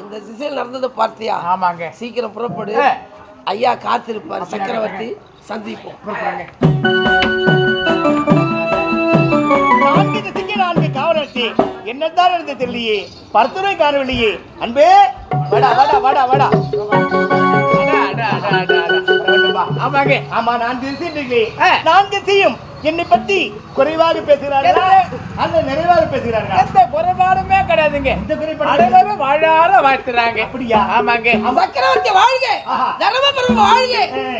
இந்த திசையில் நடந்ததை பார்த்தியா? ஆமாங்க. சீக்கிரம் புறப்படு. ஐயா காத்திருப்பார். சக்கரவர்த்தி சந்திப்போம். நான்கு திசைக்கு நான்கு காவலர்ச்சி என்னதான் நடந்தது தெரியலையே. பரத்துரை காணவில்லையே. அன்பே. வாடா வாடா வாடா வாடா. அடா, அடா, அடா, அடா, அடா. வரட்டும் வா. ஆமாங்க. ஆமா நான்கு திசை. நான்கு திசையும் என்னை பத்தி குறைவாக பேசுகிறார்களா? அல்ல நிறைவாக பேசுகிறார்களா? எந்த குறைபாடுமே கிடையாதுங்க. குறைபாடும் அனைவரும் வாழார வாழ்த்துறாங்க. அப்படியா? ஆமாங்க. சக்கரவர்த்தி வாழ்க. தர்மபுரம் வாழ்க.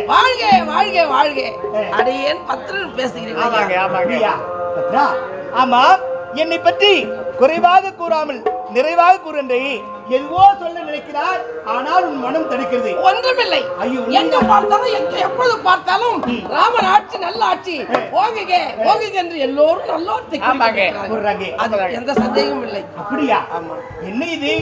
வாழ்க வாழ்க வாழ்க. அடியேன் பத்திரன் பேசுகிறேன் ஆமாங்க. ஆமாங்க. ஆமா என்னை பற்றி குறைவாக கூறாமல் நிறைவாக கூறுன்றே எதுவோ சொல்ல நினைக்கிறார் ஆனால் உன் மனம் தடுக்கிறது. ஒன்றுமில்லை. ஐயோ, எங்க பார்த்தாலும் எங்க எப்பொழுது பார்த்தாலும் ராமன் ஆட்சி நல்ல ஆட்சி. போகுக போகுக என்று எல்லோரும் நல்லோர் எந்த சந்தேகமும் இல்லை. அப்படியா? ஆமா. என்ன இது?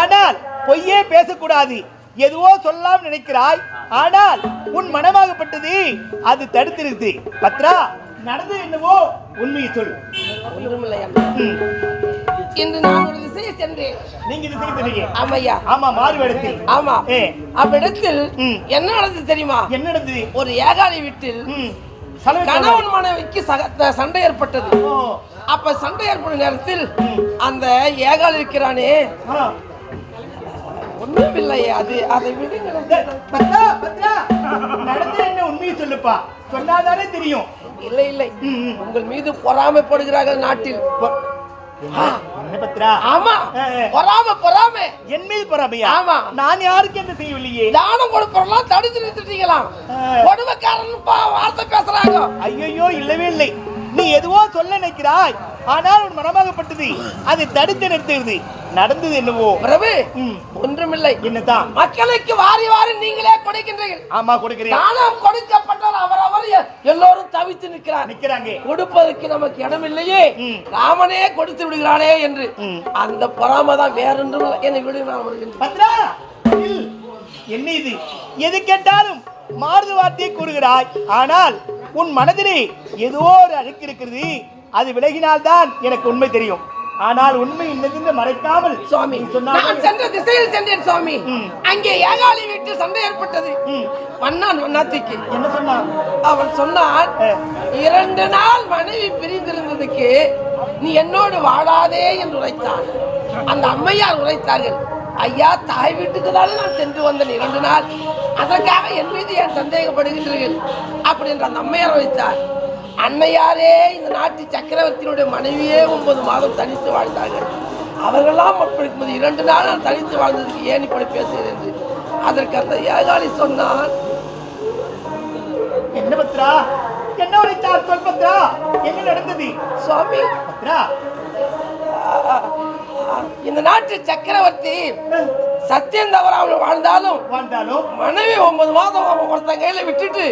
ஆனால் பொய்யே பேசக்கூடாது. எதுவோ சொல்லாம் நினைக்கிறாய். ஆனால் உன் மனமாகப்பட்டது அது தடுத்திருக்கு பத்ரா நடந்து என்னவோ உண்மையை சொல். ஒன்றுமில்லை. இன்று நான் ஒரு திசையை சென்றேன். நீங்க செய்தீங்க ஆமையா? ஆமா மாறுவேடத்தில் ஆமா. ஏ. அவ்விடத்தில். என்ன நடந்தது தெரியுமா? என்ன நடந்தது? ஒரு ஏகாலி வீட்டில் கணவன் மனைவிக்கு சண்டை ஏற்பட்டது. அப்ப சண்டை ஏற்படும் நேரத்தில் அந்த ஏகால் இருக்கிறானே. ஒண்ணும் இல்லை அது அதை விடுங்க நடந்து என்ன உண்மையை சொல்லுப்பா. சொன்னாதானே தெரியும். இல்லை இல்லை. உங்கள் மீது பொறாமைப்படுகிறார்கள் நாட்டில். பத்ரா ஆமா. பொறாமை பொறாமை. என் மீது பொறாமையா? ஆமா. நான் யாருக்கு என்ன செய்யவில்லையே? தானம் கொடுப்பவரெல்லாம் தடுத்து நிறுத்திட்டீங்களாம் ஆ. கொடுமைக்காரன் பா- வார்த்தை பேசுறாங்க. ஐயோ இல்லவே இல்லை. நீ எதுவோ சொல்ல நினைக்கிறாய் ஆனால் உன் மனமாகப்பட்டது அதை தடுத்து நிறுத்துகிறது. நடந்தது என்னவோ? பிரபு. ஒன்றுமில்லை. என்னதான்? மக்களுக்கு வாரி வாரி நீங்களே கொடுக்கின்றீர்கள். ஆமா கொடுக்கிறேன் தானம் கொடுக்கப்பட்டால் அவரவர் எ- எல்லோரும் தவித்து நிற்கிறார். நிக்கிறாங்க கொடுப்பதற்கு நமக்கு இடம் இல்லையே. ராமனே கொடுத்து விடுகிறானே என்று. அந்த பொறாமை தான் வேறொன்றும். என்னை விடு நான். என்ன இது? எது கேட்டாலும் மாறுது வார்த்தையை கூறுகிறாய். ஆனால் உன் மனதிலே ஏதோ ஒரு அழுக்கு இருக்கிறது. அது விலகினால்தான் எனக்கு உண்மை தெரியும். ஆனால் உண்மை இன்னதென்று மறைக்காமல் சுவாமி நான் சென்ற திசையில் சென்றேன் சுவாமி. அங்கே ஏகாலி வீட்டில் சண்டை ஏற்பட்டது. மன்னான் மன்னாத்திக்கு என்ன சொன்னான் அவன் சொன்னான். இரண்டு நாள் மனைவி பிரிந்திருந்ததுக்கு நீ என்னோடு வாழாதே என்று உரைத்தான் அந்த அம்மையார் உரைத்தார்கள் ஐயா தாய் வீட்டுக்கு தானே நான் சென்று வந்தேன். இரண்டு நாள். அதற்காக என் மீது ஏன் சந்தேகப்படுகின்றீர்கள்? அப்படி என்று அந்த அம்மையார் உரைத்தார் அன்னையாரே இந்த நாட்டு சக்கரவர்த்தியினுடைய மனைவியே ஒன்பது மாதம் தனித்து வாழ்ந்தார்கள். அவர்களெல்லாம் அப்படி இரண்டு நாள் நான் தனித்து வாழ்ந்ததுக்கு ஏன் இப்படி பேசுகிறேன் என்று? அதற்கு அந்த ஏகாலி சொன்னான் என்ன பத்ரா? என்ன உரைத்தார் சொல் பத்ரா? என்ன நடந்தது? சுவாமி. பத்ரா இந்த நாட்டு சக்கரவர்த்தி சத்தியம் தவறாமல் வாழ்ந்தாலும் வாழ்ந்தாலும் மனைவி ஒன்பது மாதம் அவன் ஒருத்தன் கையில விட்டுட்டு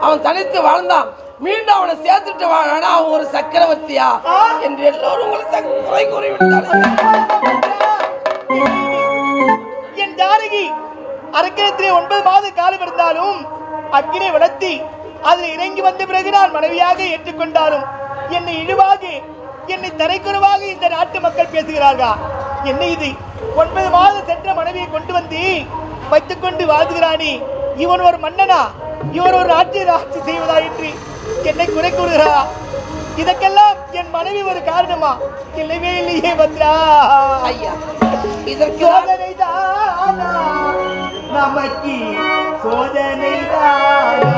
அவன் தனித்து வாழ்ந்தான். மீண்டும் அவனை சேர்த்துட்டு வாழனா அவன் ஒரு சக்கரவர்த்தியா என்று எல்லோரும் உங்களை குறை கூறி விட்டார்கள் என் ஜானகி அரக்கணத்திலே ஒன்பது மாத காலம் இருந்தாலும் அக்கினை வளர்த்தி அதில் இறங்கி வந்த பிறகு நான் மனைவியாக ஏற்றுக்கொண்டாலும் என்னை இழிவாக என்னை தரைக்குறவாக இந்த நாட்டு மக்கள் பேசுகிறார்களா. என்ன இது ஒன்பது மாதம் சென்ற மனைவியை கொண்டு வந்து வைத்துக்கொண்டு வாழ்கிறானே இவன் ஒரு மன்னனா? இவன் ஒரு ராஜ்ய ஆட்சி செய்வதா என்று என்னை குறை கூறுகிறா இதற்கெல்லாம் என் மனைவி ஒரு காரணமா? இல்லவே இல்லையே பத்ரா. ஐயா இதற்கு சோதனை தானா நமக்கு சோதனை தானா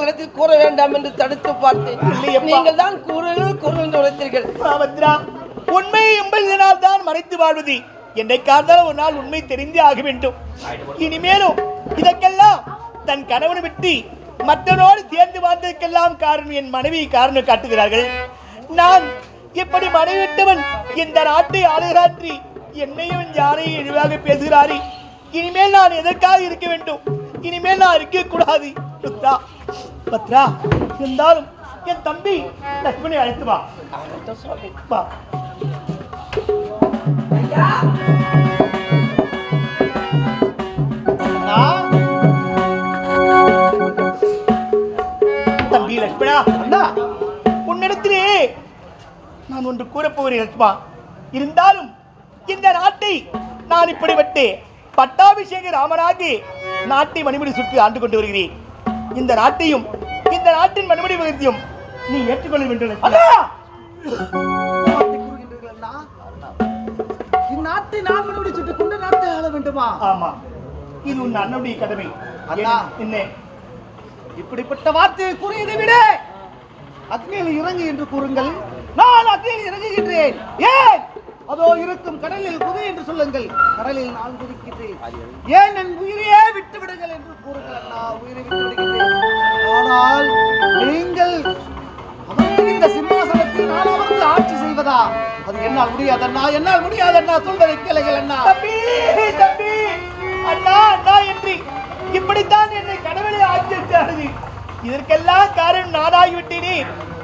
நான் தங்களிடத்தில் கூற வேண்டாம் என்று தடுத்து பார்த்தேன். நீங்கள் தான் கூறுகள் கூறுகள் என்று உரைத்தீர்கள். பத்ரா, உண்மை என்பதனால் தான் மறைத்து வாழ்வது. என்னைக்கார்ந்தாலும் ஒரு நாள் உண்மை தெரிந்தே ஆக வேண்டும். இனிமேலும் இதற்கெல்லாம் தன் கணவனை விட்டு மற்றவனோடு சேர்ந்து வாழ்ந்ததற்கெல்லாம் காரணம் என் மனைவி காரணம் காட்டுகிறார்கள். நான் இப்படி மனைவி விட்டவன் இந்த நாட்டை ஆளுகிறாற்றி என்னையும் யாரையும் இழிவாக பேசுகிறாரே. இனிமேல் நான் எதற்காக இருக்க வேண்டும்? இனிமேல் நான் இருக்க கூடாது பத்ரா இருந்தாலும் என் தம்பி லட்சுமணி அழைத்து வா. வா. தம்பி லட்சுமணா அண்ணா. உன்னிடத்திலே நான் ஒன்று கூறப்போகிறேன் லட்சுமா. இருந்தாலும் இந்த நாட்டை நான் இப்படிப்பட்டு பட்டாபிஷேக ராமனாகி நாட்டை மணிமுடி சுற்றி ஆண்டு கொண்டு வருகிறேன். இந்த நாட்டையும் இந்த நாட்டின் மணிமுடி பகுதியும் நீ ஏற்றுக்கொள்ள வேண்டும்? இந்நாட்டை நான் மறுபடி சுட்டுக் கொண்டு நாட்டை ஆள வேண்டுமா? ஆமா. இது உன் அண்ணனுடைய கடமை. அண்ணா. என்ன? இப்படிப்பட்ட வார்த்தையை கூறியதை விட அக்னியில் இறங்கு என்று கூறுங்கள். நான் அக்னியில் இறங்குகின்றேன். ஏன்? அதோ இருக்கும் கடலில் குதி என்று சொல்லுங்கள். கடலில் நான் குதிக்கின்றேன். ஏன் என் உயிரையே விட்டு என்னால் முடியாதண்ணா என்னால் முடியாதண்ணா சொல்வதை கேளுங்கள் அண்ணா தம்பி தம்பி அண்ணா அண்ணா என்று இப்படித்தான் என்னை கடவுளே ஆட்சியானது இதற்கெல்லாம் காரணம் நானாகிவிட்டேனே.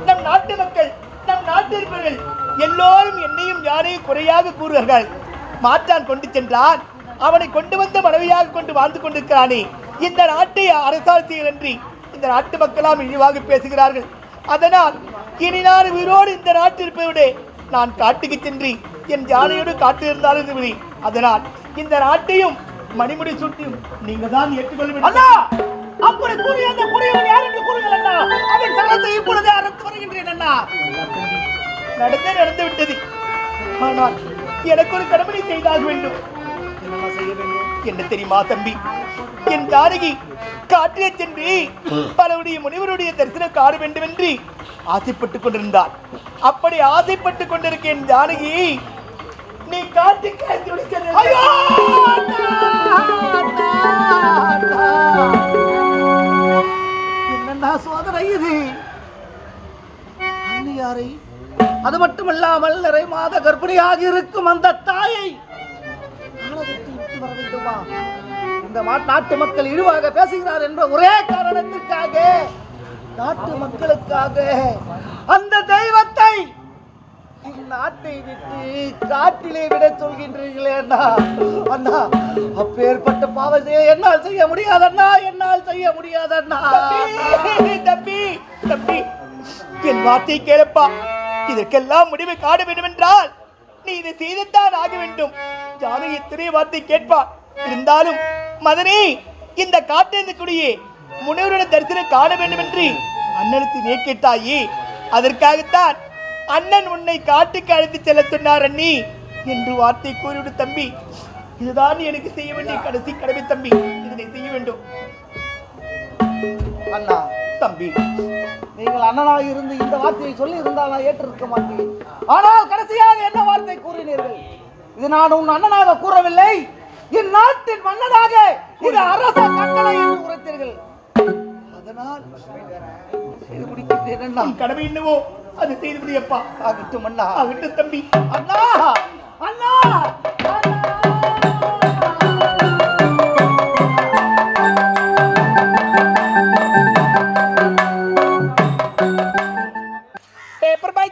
நம் நாட்டு மக்கள் நம் நாட்டிருப்பவர்கள் எல்லோரும் என்னையும் யாரையும் குறையாக கூறுவார்கள். மாற்றான் கொண்டு சென்றான். அவனை கொண்டு வந்த மனைவியாக கொண்டு வாழ்ந்து கொண்டிருக்கிறானே. இந்த நாட்டை அரசாட்சியில் என்று இந்த நாட்டு மக்களாம் இழிவாக பேசுகிறார்கள். அதனால் இனி நான் உயிரோடு இந்த நாட்டில் இருப்பதை நான் காட்டுக்கு சென்று என் ஜானையோடு காட்டு இருந்தாலும் சரி. அதனால் இந்த நாட்டையும் மணிமுடி சுட்டியும் நீங்க தான் ஏற்றுக்கொள்ள அண்ணா! அப்படி கூறிய அந்த கூறியவன் யார் என்று கூறுங்கள் அண்ணா. அவன் சரத்தை இப்பொழுதே அறுத்து வருகின்றேன் அண்ணா. நடந்தே நடந்து விட்டது. ஆனால் எனக்கு ஒரு கடமையை செய்தாக வேண்டும். என்ன தெரியுமா தம்பி? என் ஜானகி காட்டிலே சென்று பலருடைய முனிவருடைய தரிசனம் காண வேண்டும் என்று ஆசைப்பட்டுக் கொண்டிருந்தார் அப்படி ஆசைப்பட்டுக் கொண்டிருக்க என் ஜானகி நீ காட்டுக்கு. என்னண்ணா சோதனை இது? அன்னியாரை அது மட்டுமல்லாமல் நிறை மாத கர்ப்பிணியாக இருக்கும் அந்த தாயை விட்டு இந்த மா- நாட்டு மக்கள் இழிவாக பேசுகிறார் என்ற ஒரே காரணத்திற்காக நாட்டு மக்களுக்காக அந்த தெய்வத்தை நாட்டை விட்டு காட்டிலே விட சொல்கின்றீர்களே அண்ணா. அண்ணா அப்பேற்பட்ட பாவத்தை என்னால் செய்ய முடியாதண்ணா என்னால் செய்ய முடியாதண்ணா. தம்பி, தம்பி தம்பி என் வார்த்தை கேளப்பா. இதற்கெல்லாம் முடிவு காண வேண்டும் என்றால் நீ இதை செய்துத்தான் ஆக வேண்டும். ஜானகி இத்தனை வார்த்தை கேட்பார் இருந்தாலும் மதனே இந்த காட்டிருந்தக்கூடிய முனிவருடைய தரிசனம் காண வேண்டும் என்று அண்ணனுக்கு நீ கேட்டாயே அதற்காகத்தான் அண்ணன் உன்னை காட்டுக்கு அழைத்து செல்ல சொன்னார் அண்ணி என்று வார்த்தை கூறிவிடு தம்பி. இதுதான் எனக்கு செய்ய வேண்டிய கடைசி கடமை தம்பி. இதனை செய்ய வேண்டும். அண்ணா தம்பி நீங்கள் அண்ணனாக இருந்து இந்த வார்த்தையை சொல்லி இருந்தால் நான் ஏற்றிருக்க மாட்டேன். ஆனால் கடைசியாக என்ன வார்த்தை கூறினீர்கள்? இது நான் உன் அண்ணனாக கூறவில்லை. என் நாட்டின் மன்னனாக இது அரச கட்டளை என்று உரைத்தீர்கள். அதனால் செய்து முடிக்கின்றேன் கடமை என்னவோ அது செய்து அப்பா ஆகட்டும் அண்ணா. ஆகட்டும் தம்பி. அண்ணா!